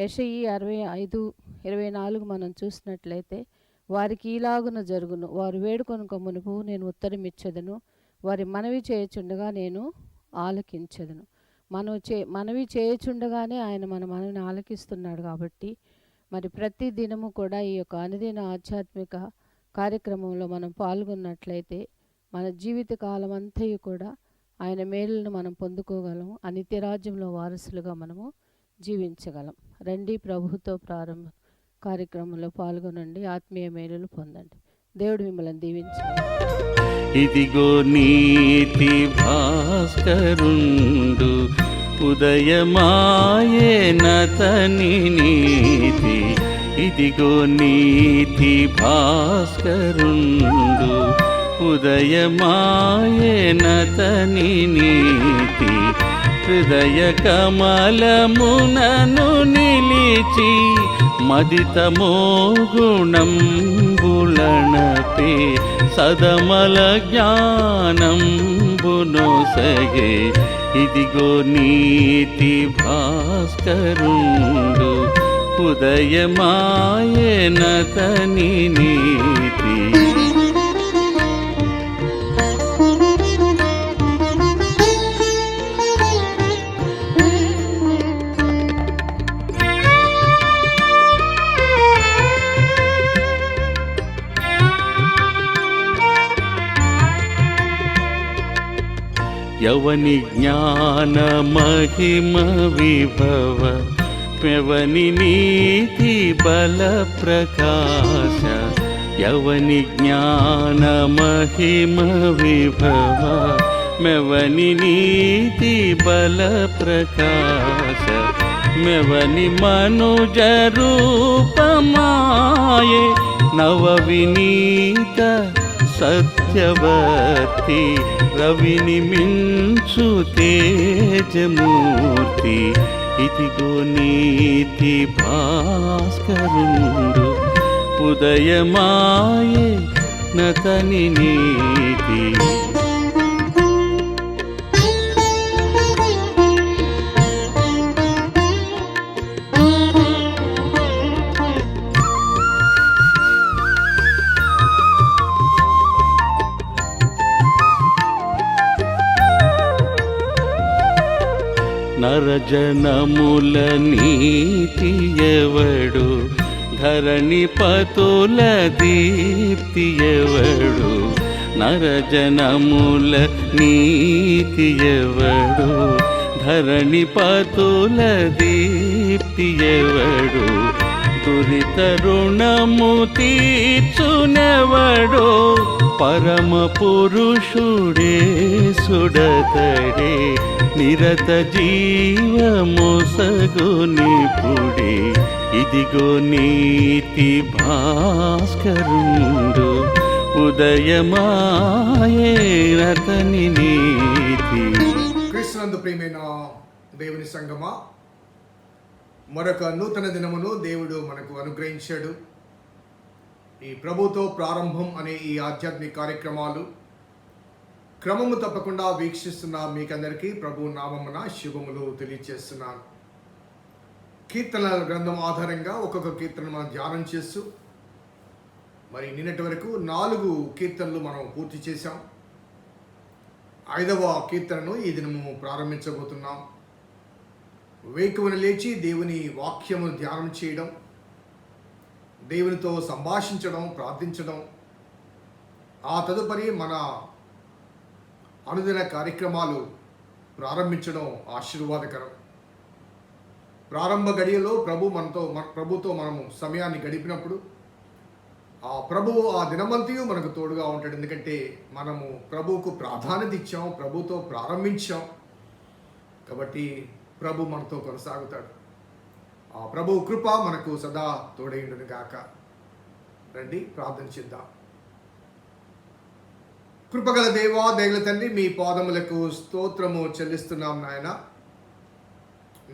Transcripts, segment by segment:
యషయి అరవై ఐదు ఇరవై నాలుగు మనం చూసినట్లయితే వారికి ఈలాగున జరుగును. వారు వేడుకొనుక మునుపు నేను ఉత్తరమిచ్చదను. వారి మనవి చేయుచుండగా నేను ఆలకించదను. మనం చే మనవి చేయుచుండగానే ఆయన మన మనవిని ఆలకిస్తున్నాడు కాబట్టి మరి ప్రతి దినము కూడా ఈ యొక్క అనుదిన ఆధ్యాత్మిక కార్యక్రమంలో మనం పాల్గొన్నట్లయితే మన జీవిత కాలం అంతయు కూడా ఆయన మేలును మనం పొందుకోగలం ఆ నిత్యరాజ్యంలో వారసులుగా మనము జీవించగలం. రండి ప్రభుతో ప్రారంభ కార్యక్రమంలో పాల్గొనండి. ఆత్మీయ మేలులు పొందండి. దేవుడు మిమ్మల్ని దీవించి ఇదిగో నీతి భాస్కరుండు ఉదయమాయే నతని నీతి. ఇదిగో నీతి భాస్కరుండు ఉదయమాయే నతని నీతి. హృదయ కమలమునను నిలిచి మదితమో గుణంబులనపే సదమల జ్ఞానంబునొసగే ఇదిగో నీతి భాస్కరుండు ఉదయమాయనతని నీతి. యవని జ్ఞాన మహిమ విభవ పెవని నీతి బల ప్రకాశ యవని జ్ఞాన మహిమ విభవ మెవని నీతి బల ప్రకాశ మెవని మనుజ రూపమాయే నవ వినీత సత్యవతి రవిని మించు తేజమూర్తి. ఇదిగో నీతి భాస్కరుండు. ఉదయమాయే నతని నీతి. నరజనముల నీతి ఎవడు? ధరణి పతుల దీప్తి ఎవడు? నరజనముల నీతి ఎవడు? ధరణి పతుల దీప్తి ఎవడు? దురిత రుణము తీర్చునెవడో పరమ పురుషుడే సుడతడే నిరత జీవమొసగుని పుడి. ఇదిగో నీతి భాస్కరుండు ఉదయమాయే రతని నీతి. క్రీస్తునందు ప్రియమైన దేవుని సంగమా మరొక నూతన దినమును దేవుడు మనకు అనుగ్రహించాడు. ఈ ప్రభుతో ప్రారంభం అనే ఈ ఆధ్యాత్మిక కార్యక్రమాలు క్రమము తప్పకుండా వీక్షిస్తున్న మీకందరికీ ప్రభు నామమున శుభములు తెలియజేస్తున్నాను కీర్తనల గ్రంథం ఆధారంగా ఒక్కొక్క కీర్తన మనం ధ్యానం చేస్తూ మరి నిన్నటి వరకు నాలుగు కీర్తనలు మనం పూర్తి చేశాం. ఐదవ కీర్తనను ఈ దినము ప్రారంభించబోతున్నాం. వేకువన లేచి దేవుని వాక్యము ధ్యానం చేయడం దేవునితో సంభాషించడం ప్రార్థించడం ఆ తదుపరి మన అనుదిన కార్యక్రమాలు ప్రారంభించడం ఆశీర్వాదకరం. ప్రారంభ గడియలో ప్రభు మనతో మన ప్రభుతో మనము సమయాన్ని గడిపినప్పుడు ఆ ప్రభువు ఆ దినమంతయు మనకు తోడుగా ఉంటాడు. ఎందుకంటే మనము ప్రభువుకు ప్రాధాన్యత ఇచ్చాం ప్రభుతో ప్రారంభించాం. కాబట్టి ప్రభు మనతో కొనసాగుతాడు. ఆ ప్రభు కృప మనకు సదా తోడైండును గాక. రండి ప్రార్థన చేద్దాం. కృపగల దేవా దేవుల తండ్రి మీ పాదములకు స్తోత్రము చెల్లిస్తున్నాం నాయన.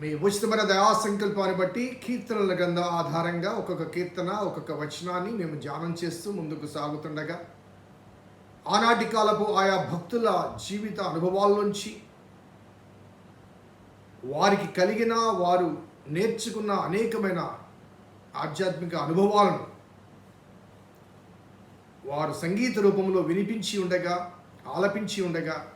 మీ ఉచితమైన దయా సంకల్పాన్ని బట్టి కీర్తనల గ్రంథం ఆధారంగా ఒక్కొక్క కీర్తన ఒక్కొక్క వచనాన్ని మేము ధ్యానం చేస్తూ ముందుకు సాగుతుండగా ఆనాటి కాలపు ఆయా భక్తుల జీవిత అనుభవాల్లోంచి వారికి కలిగిన వారు నేర్చుకున్న అనేకమైన ఆధ్యాత్మిక అనుభవాలను వారు సంగీత రూపంలో వినిపించి ఉండగా ఆలపించి ఉండగా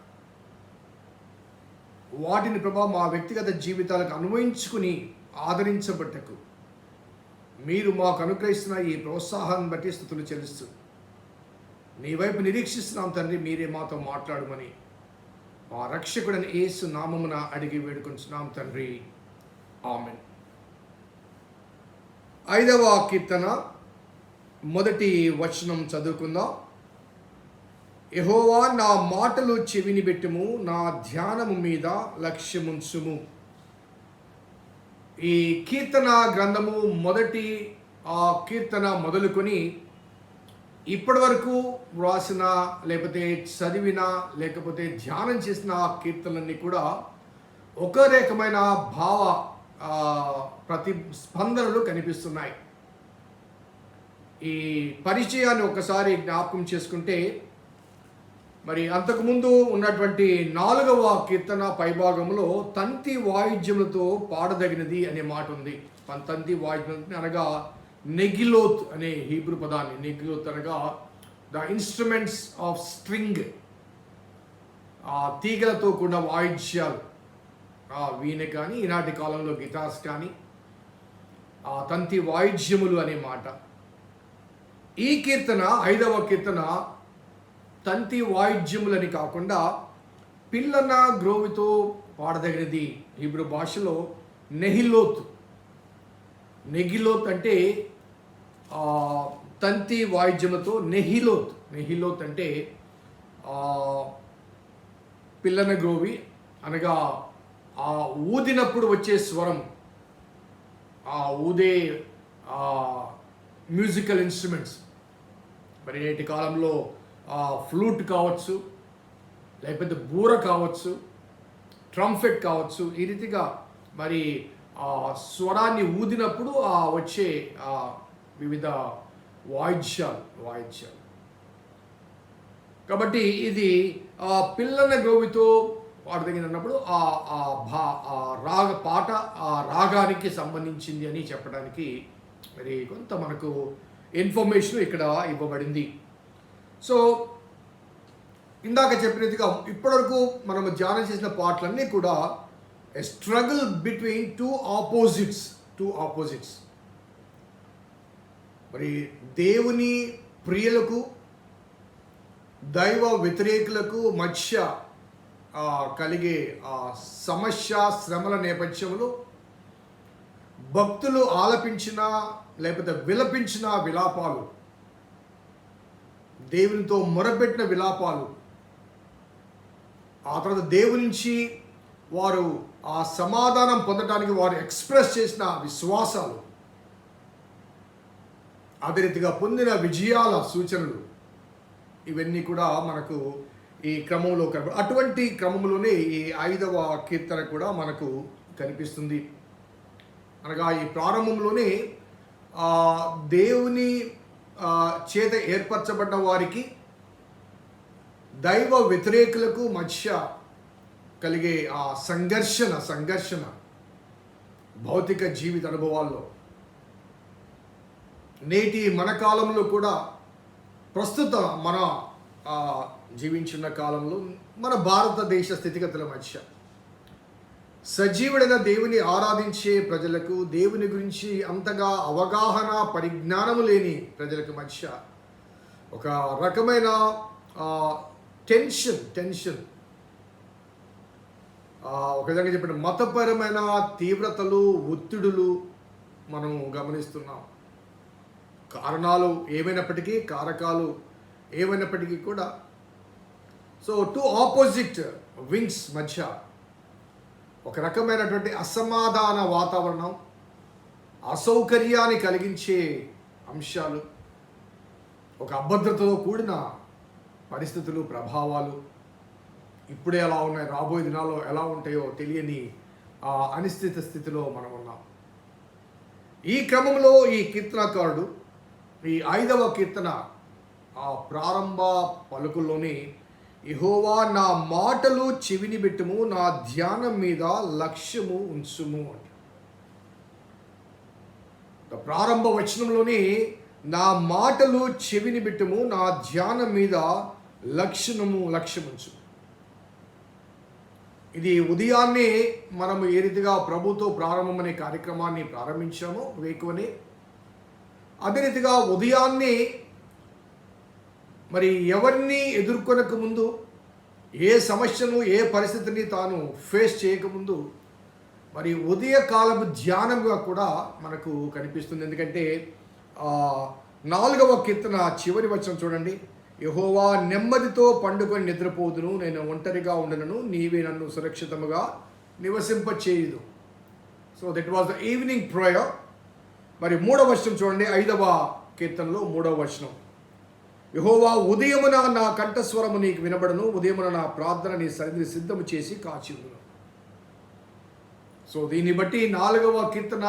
వాటిని ప్రభావం మా వ్యక్తిగత జీవితాలకు అన్వయించుకుని ఆదరించబట్టకు మీరు మాకు అనుగ్రహిస్తున్న ఈ ప్రోత్సాహాన్ని బట్టి స్థుతులు చెల్లిస్తూ. నీ వైపు నిరీక్షిస్తున్నాం తండ్రి మీరే మాతో మాట్లాడమని మా రక్షకుడని ఏసు నామమున అడిగి వేడుకొంచున్నాం తండ్రి. ఆమె ఐదవ కీర్తన మొదటి వచనం చదువుకుందాం. యహోవా నా మాటలు చెవిని పెట్టుము నా ధ్యానము మీద లక్ష్యముంచుము. ఈ కీర్తన గ్రంథము మొదటి ఆ కీర్తన మొదలుకొని ఇప్పటి వరకు వ్రాసిన లేకపోతే చదివిన లేకపోతే ధ్యానం చేసిన కీర్తనలన్నీ కూడా ఒక రకమైన భావ ప్రతిస్పందనలు కనిపిస్తున్నాయి. ఈ పరిచయాన్ని ఒకసారి జ్ఞాపకం చేసుకుంటే మరి అంతకుముందు ఉన్నటువంటి నాలుగవ కీర్తన పైభాగంలో తంతి వాయిద్యములతో పాడదగినది అనే మాట ఉంది తంతి వాయిద్యం అనగా నెగిలోత్ అనే హీబ్రూ పదాన్ని నెగిలోత్ అనగా ద ఇన్స్ట్రుమెంట్స్ ఆఫ్ స్ట్రింగ్. ఆ తీగలతో కూడిన వాయిద్యాలు. ఆ వీణ కానీ ఈనాటి కాలంలో గిటార్స్ కానీ ఆ తంతి వాయిద్యములు అనే మాట. ఈ కీర్తన ఐదవ కీర్తన తంతి వాయిద్యములని కాకుండా పిల్లన గ్రోవితో పాడదగినది హీబ్రూ భాషలో నెహిలోత్. నెగిలోత్ అంటే తంతి వాయిద్యములతో నెహిలోత్ నెహిలోత్ అంటే పిల్లన గ్రోవి అనగా ఆ ఊదినప్పుడు వచ్చే స్వరం ఆ ఊదే మ్యూజికల్ ఇన్స్ట్రుమెంట్స్ మరి నేటి కాలంలో ఫ్లూట్ కావచ్చు లేకపోతే బూర కావచ్చు ట్రంఫెట్ కావచ్చు ఈ రీతిగా మరి స్వరాన్ని ఊదినప్పుడు వచ్చే వివిధ వాయిద్యాలు వాయిద్యాలు. కాబట్టి ఇది ఆ పిల్లల గోవితో ఉన్నప్పుడు ఆ ఆ భా ఆ రాగ పాట ఆ రాగానికి సంబంధించింది అని చెప్పడానికి మరి కొంత మనకు ఇన్ఫర్మేషన్ ఇక్కడ ఇవ్వబడింది. సో ఇందాక చెప్పినట్టుగా ఇప్పటివరకు మనం ధ్యానం చేసిన పాటలన్నీ కూడా a struggle between two opposites two opposites మరి దేవుని ప్రియులకు దైవ వ్యతిరేకులకు మధ్య కలిగే ఆ సమస్య శ్రమల నేపథ్యంలో భక్తులు ఆలపించిన లేకపోతే విలపించిన విలాపాలు దేవునితో మొరపెట్టిన విలాపాలు ఆ తర్వాత దేవుని నుంచి వారు ఆ సమాధానం పొందడానికి వారు ఎక్స్ప్రెస్ చేసిన విశ్వాసాలు అదే రీతిగా పొందిన విజయాల సూచనలు. ఇవన్నీ కూడా మనకు ఈ క్రమంలో కనప అటువంటి క్రమంలోనే ఈ ఐదవ కీర్తన కూడా మనకు కనిపిస్తుంది. అనగా ఈ ప్రారంభంలోనే దేవుని చేత ఏర్పరచబడ్డ వారికి దైవ వ్యతిరేకులకు మధ్య కలిగే ఆ సంఘర్షణ సంఘర్షణ భౌతిక జీవిత అనుభవాల్లో నేటి మన కాలంలో కూడా ప్రస్తుత మన జీవించిన జీవించున్న కాలంలో మన భారతదేశ స్థితిగతుల మధ్య సజీవుడైన దేవుని ఆరాధించే ప్రజలకు దేవుని గురించి అంతగా అవగాహన పరిజ్ఞానము లేని ప్రజలకు మధ్య ఒక రకమైన టెన్షన్ టెన్షన్. ఒక విధంగా చెప్పిన మతపరమైన తీవ్రతలు ఒత్తిడులు మనం గమనిస్తున్నాం. కారణాలు ఏమైనప్పటికీ కారకాలు ఏమైనప్పటికీ కూడా. సో టూ ఆపోజిట్ వింగ్స్ మధ్య ఒక రకమైనటువంటి అసమాధాన వాతావరణం అసౌకర్యాన్ని కలిగించే అంశాలు ఒక అభద్రతతో కూడిన పరిస్థితులు ప్రభావాలు ఇప్పుడే ఎలా ఉన్నాయి రాబోయే దినాల్లో ఎలా ఉంటాయో తెలియని ఆ అనిశ్చిత స్థితిలో మనం ఉన్నాం ఈ క్రమంలో ఈ కీర్తనకారుడు ఈ ఐదవ కీర్తన ఆ ప్రారంభ పలుకుల్లోని ఇహోవా నా మాటలు చెవిని పెట్టుము నా ధ్యానం మీద లక్ష్యము ఉంచుము అంట. ప్రారంభ వచనంలోని నా మాటలు చెవిని పెట్టుము నా ధ్యానం మీద లక్షణము లక్ష్యముంచు ఇది ఉదయాన్నే మనము ఏ రీతిగా ప్రభుతో ప్రారంభమనే కార్యక్రమాన్ని ప్రారంభించామో వేకువనే అదే రీతిగా ఉదయాన్నే మరి ఎవరిని ఎదుర్కొనక ముందు ఏ సమస్యను ఏ పరిస్థితిని తాను ఫేస్ చేయకముందు మరి ఉదయకాలపు ధ్యానంగా కూడా మనకు కనిపిస్తుంది. ఎందుకంటే నాలుగవ కీర్తన చివరి వచనం చూడండి. యహోవా నెమ్మదితో పండుకొని నిద్రపోదును నేను ఒంటరిగా ఉండను నీవే నన్ను సురక్షితముగా నివసింపచేయదు so that was the evening prayer మరి మూడవ వచనం చూడండి ఐదవ కీర్తనలో మూడవ వచనం. యహోవా ఉదయమున నా కంఠస్వరము నీకు వినబడను ఉదయమున నా ప్రార్థన నీ సన్నిధిని సిద్ధము చేసి కాచి సో దీన్ని బట్టి నాలుగవ కీర్తన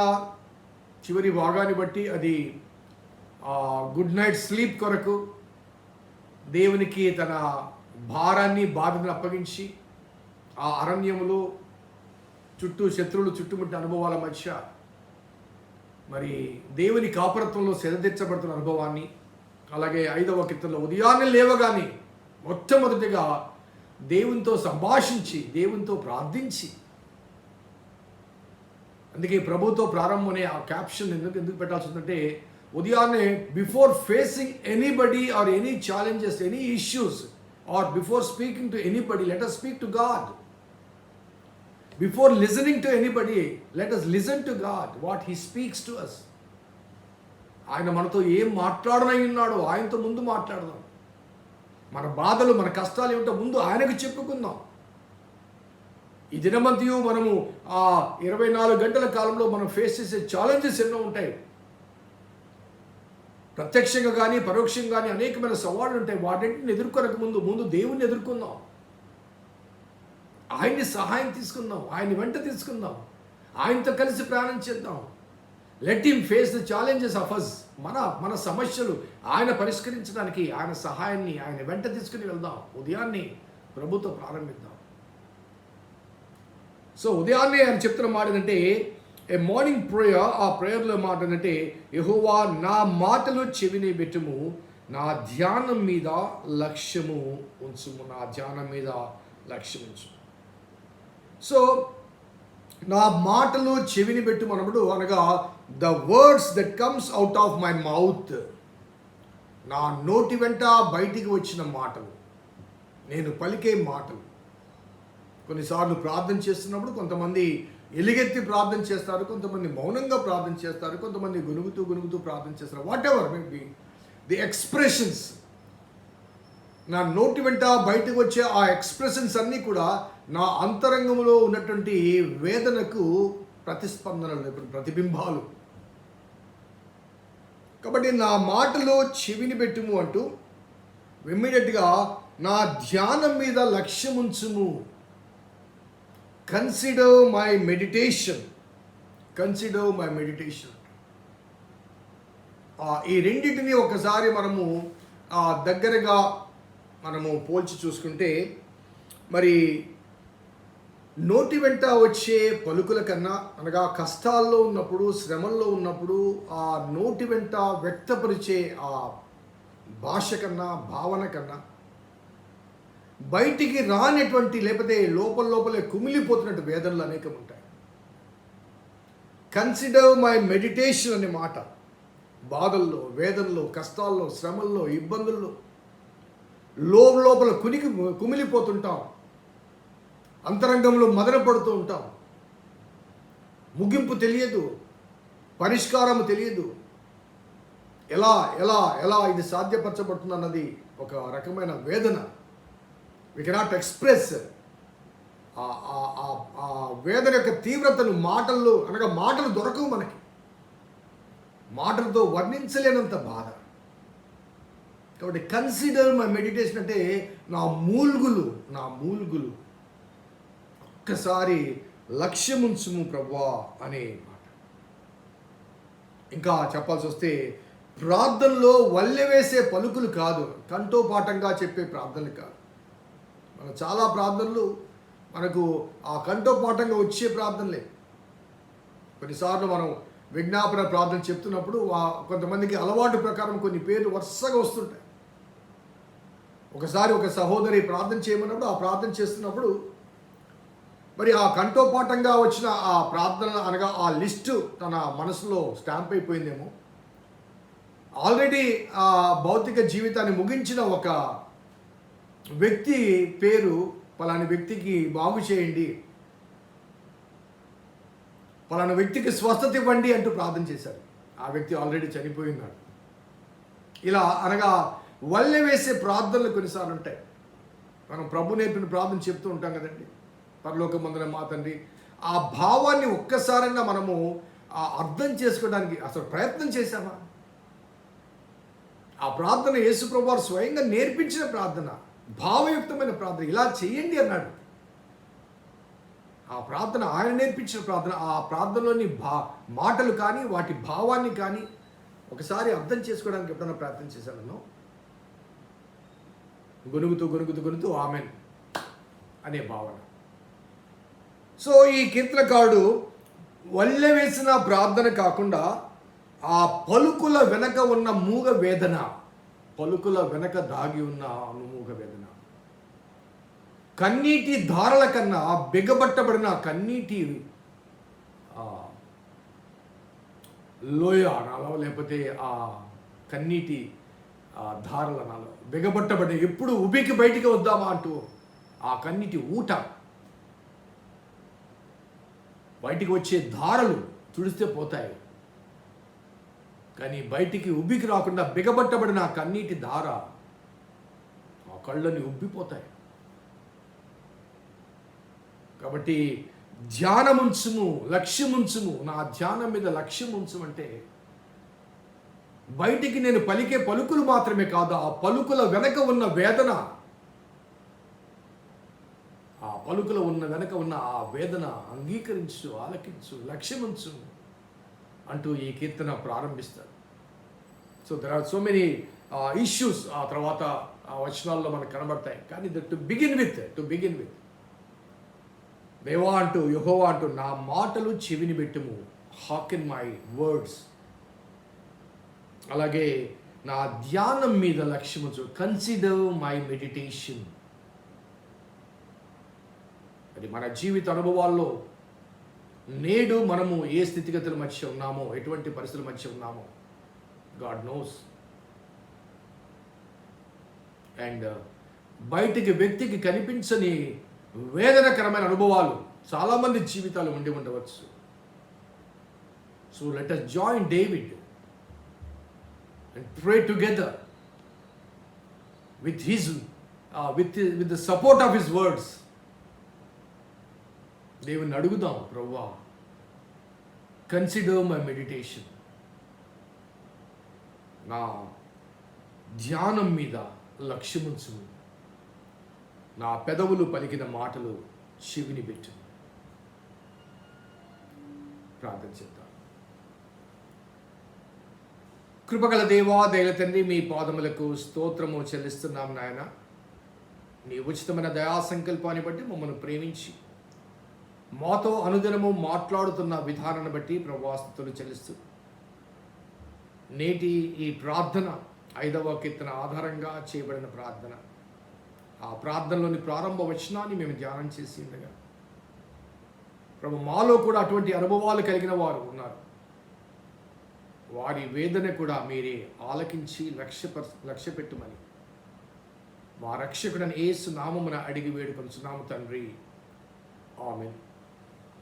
చివరి భాగాన్ని బట్టి అది గుడ్ నైట్ స్లీప్ కొరకు దేవునికి తన భారాన్ని బాధను అప్పగించి ఆ అరణ్యములో చుట్టూ శత్రువులు చుట్టుముట్టిన అనుభవాల మధ్య మరి దేవుని కాపరత్వంలో సెదతీర్చబడుతున్న అనుభవాన్ని అలాగే ఐదవ కీర్తనలో ఉదయాన్నే లేవగానే మొట్టమొదటిగా దేవునితో సంభాషించి దేవునితో ప్రార్థించి. అందుకే ప్రభుతో ప్రారంభమనే ఆ క్యాప్షన్ ఎందుకు ఎందుకు పెట్టాల్సి ఉందంటే ఉదయాన్నే before facing anybody or any challenges any issues or before speaking to anybody let us speak to God. Before listening to anybody let us listen to God what he speaks to us ఆయన మనతో ఏం మాట్లాడనై ఉన్నాడో ఆయనతో ముందు మాట్లాడదాం. మన బాధలు మన కష్టాలు ఏమిటో ముందు ఆయనకు చెప్పుకుందాం. ఈ దినమంతియు మనము ఆ ఇరవై నాలుగు గంటల కాలంలో మనం ఫేస్ చేసే ఛాలెంజెస్ ఎన్నో ఉంటాయి. ప్రత్యక్షంగా కానీ పరోక్షంగా కానీ అనేకమైన సవాళ్ళు ఉంటాయి. వాటిని ఎదుర్కొనక ముందు ముందు దేవుణ్ణి ఎదుర్కొందాం. ఆయన్ని సహాయం తీసుకుందాం ఆయన వెంట తీసుకుందాం. ఆయనతో కలిసి ప్రయాణం చేద్దాం. Let him face the challenges of us మన మన సమస్యలు ఆయన పరిష్కరించడానికి ఆయన సహాయాన్ని ఆయన వెంట తీసుకుని వెళ్దాం. ఉదయాన్నే ప్రభుత్వం ప్రారంభిద్దాం. సో ఉదయాన్నే ఆయన చెప్తున్న మాట ఏంటంటే ఏ మార్నింగ్ ప్రేయర్ ఆ ప్రేయర్లో మాట ఏంటంటే యహోవా నా మాటలు చెవిని పెట్టుము. నా ధ్యానం మీద లక్ష్యము ఉంచుము. నా ధ్యానం మీద లక్ష్యం ఉంచుము. సో నా మాటలు చెవిని పెట్టుమనప్పుడు అనగా the words that comes out of my mouth నా నోటి వెంట బయటికి వచ్చిన మాటలు. నేను పలికే మాటలు. కొన్నిసార్లు ప్రార్థన చేస్తున్నప్పుడు కొంతమంది ఎలుగెత్తి ప్రార్థన చేస్తారు కొంతమంది మౌనంగా ప్రార్థన చేస్తారు కొంతమంది గునుగుతూ గునుగుతూ ప్రార్థన చేస్తారు. Whatever maybe the expressions నా నోటి వెంట బయటకు వచ్చే ఆ ఎక్స్ప్రెషన్స్ అన్నీ కూడా నా అంతరంగంలో ఉన్నటువంటి వేదనకు ప్రతిస్పందనలు ప్రతిబింబాలు. కాబట్టి నా మాటలో చెవిని పెట్టుము అంటూ ఇమ్మీడియట్గా నా ధ్యానం మీద లక్ష్యం ఉంచుము. Consider my meditation consider my meditation ఈ రెండింటిని ఒకసారి మనము దగ్గరగా మనము పోల్చి చూసుకుంటే మరి నోటి వెంట వచ్చే పలుకుల కన్నా అనగా కష్టాల్లో ఉన్నప్పుడు శ్రమల్లో ఉన్నప్పుడు ఆ నోటి వెంట వ్యక్తపరిచే ఆ భాష కన్నా భావన కన్నా బయటికి రానటువంటి లేకపోతే లోపల లోపలే కుమిలిపోతున్నట్టు వేదనలు అనేకం ఉంటాయి. కన్సిడర్ మై మెడిటేషన్ అనే మాట. బాధల్లో వేదనలో కష్టాల్లో శ్రమల్లో ఇబ్బందుల్లో లోపల కునికి కుమిలిపోతుంటాం. అంతరంగంలో మదన పడుతూ ఉంటాం. ముగింపు తెలియదు. పరిష్కారం తెలియదు. ఎలా ఎలా ఎలా ఇది సాధ్యపరచబడుతుంది అన్నది ఒక రకమైన వేదన. వి కెనాట్ ఎక్స్ప్రెస్ ఆ వేదన యొక్క తీవ్రతను మాటల్లో అనగా మాటలు దొరకవు మనకి. మాటలతో వర్ణించలేనంత బాధ. కాబట్టి కన్సిడర్ మై మెడిటేషన్ అంటే నా మూల్గులు నా మూల్గులు. ఒక్కసారి లక్ష్యముంచుము ప్రభా అనే మాట. ఇంకా చెప్పాల్సి వస్తే ప్రార్థనలో వల్లె వేసే పలుకులు కాదు కంఠోపాఠంగా చెప్పే ప్రార్థనలు కాదు. మన చాలా ప్రార్థనలు మనకు ఆ కంఠోపాఠంగా వచ్చే ప్రార్థనలే. కొన్నిసార్లు మనం విజ్ఞాపన ప్రార్థన చెప్తున్నప్పుడు కొంతమందికి అలవాటు ప్రకారం కొన్ని పేర్లు వరుసగా వస్తుంటాయి. ఒకసారి ఒక సహోదరి ప్రార్థన చేయమన్నప్పుడు ఆ ప్రార్థన చేస్తున్నప్పుడు మరి ఆ కంఠోపాఠంగా వచ్చిన ఆ ప్రార్థన అనగా ఆ లిస్టు తన మనసులో స్టాంప్ అయిపోయిందేమో. ఆల్రెడీ ఆ భౌతిక జీవితాన్ని ముగించిన ఒక వ్యక్తి పేరు పలాని వ్యక్తికి బాగు చేయండి. పలానా వ్యక్తికి స్వస్థత ఇవ్వండి అంటూ ప్రార్థన చేశారు ఆ వ్యక్తి ఆల్రెడీ చనిపోయి ఉన్నాడు. ఇలా అనగా వల్లె వేసే ప్రార్థనలు కొన్నిసార్లు ఉంటాయి. మనం ప్రభు నేర్పిన ప్రార్థన చెప్తూ ఉంటాం కదండి. పరలోక మందుల మా తండ్రి ఆ భావాన్ని ఒక్కసారైనా మనము ఆ అర్థం చేసుకోవడానికి అసలు ప్రయత్నం చేశామా? ఆ ప్రార్థన యేసుప్రభు స్వయంగా నేర్పించిన ప్రార్థన భావయుక్తమైన ప్రార్థన ఇలా చేయండి అన్నాడు. ఆ ప్రార్థన ఆయన నేర్పించిన ప్రార్థన ఆ ప్రార్థనలోని భా మాటలు కానీ వాటి భావాన్ని కానీ ఒకసారి అర్థం చేసుకోవడానికి ఎప్పుడైనా ప్రార్థన చేశాను గొనుగుతూ గొనుగుతూ గొనుగుతూ ఆమెన్ అనే భావన. సో ఈ కీర్తనకారుడు వల్లె వేసిన ప్రార్థన కాకుండా ఆ పలుకుల వెనక ఉన్న మూగ వేదన పలుకుల వెనక దాగి ఉన్న మూగ వేదన కన్నీటి ధారల కన్నా బిగబట్టబడిన కన్నీటి లోయ అనాలో లేకపోతే ఆ కన్నీటి ధారల నాలో బిగబట్టబడి ఎప్పుడు ఉబికి బయటికి వద్దామా అంటూ ఆ కన్నిటి ఊట బయటికి వచ్చే ధారలు తుడిస్తే పోతాయి. కానీ బయటికి ఉబ్బికి రాకుండా బిగబట్టబడిన ఆ కన్నీటి ధార ఆ కళ్ళని ఉబ్బిపోతాయి. కాబట్టి ధ్యానముంచుము లక్ష్యముంచుము. నా ధ్యానం మీద లక్ష్యం ఉంచమంటే బయటికి నేను పలికే పలుకులు మాత్రమే కాదు ఆ పలుకుల వెనక ఉన్న వేదన. ఆ పలుకుల ఉన్న వెనక ఉన్న ఆ వేదన అంగీకరించు ఆలకించు లక్ష్యముంచు అంటూ ఈ కీర్తన ప్రారంభిస్తారు. So there are so many issues ఆ తర్వాత ఆ వచనాల్లో మనకు కనబడతాయి. కానీ to begin with to begin with దేవా అంటూ యుహోవా అంటూ నా మాటలు చెవిని పెట్టుము హాక్ ఇన్ మై వర్డ్స్ అలాగే నా ధ్యానం మీద లక్ష్యముంచు కన్సిడర్ మై మెడిటేషన్ అది మన జీవిత అనుభవాల్లో నేడు మనము ఏ స్థితిగతుల మధ్య ఉన్నామో ఎటువంటి పరిస్థితుల మధ్య ఉన్నామో గాడ్ నోస్ అండ్ బయటికి వ్యక్తికి కనిపించని వేదనకరమైన అనుభవాలు చాలామంది జీవితాలు ఉండి ఉండవచ్చు. So let us join David and pray together with his uh, with, with the support of His words. దేవుని అడుగుదాం ప్రవ్వా. కన్సిడర్ మై మెడిటేషన్ నా ధ్యానం మీద లక్ష్యముంచు నా పెదవులు పలికిన మాటలు చెవిని పెట్టు. ప్రార్థన చేద్దాం. కృపగల దేవా దయల తండ్రి మీ పాదములకు స్తోత్రము చెల్లిస్తున్నాం నాయన. నీ ఉచితమైన దయా సంకల్పాన్ని బట్టి మమ్మల్ని ప్రేమించి మాతో అనుదినము మాట్లాడుతున్న విధానాన్ని బట్టి ప్రభాస్తుతులు చెల్లిస్తూ నేటి ఈ ప్రార్థన ఐదవ కీర్తన ఆధారంగా చేయబడిన ప్రార్థన. ఆ ప్రార్థనలోని ప్రారంభ వచనాన్ని మేము ధ్యానం చేసి ఉండగా ప్రభు మాలో కూడా అటువంటి అనుభవాలు కలిగిన వారు ఉన్నారు. వారి వేదన కూడా మీరే ఆలకించి లక్ష్యపర లక్ష్య పెట్టుమని మా రక్షకుడని ఏసు నామమున అడిగి వేడుకొనుచున్నాము తండ్రి. ఆమె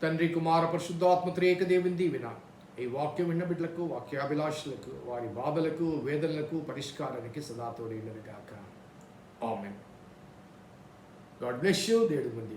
తండ్రి కుమార పరిశుద్ధాత్మ త్రేక దేవుని. దీవిన ఈ వాక్యం విన్న బిడ్డలకు వాక్యాభిలాషులకు వారి బాధలకు వేదనలకు పరిష్కారానికి సదా తోడైనది గాక. ఆమెన్. గాడ్ బ్లెస్ యూ దేవుడు ముందు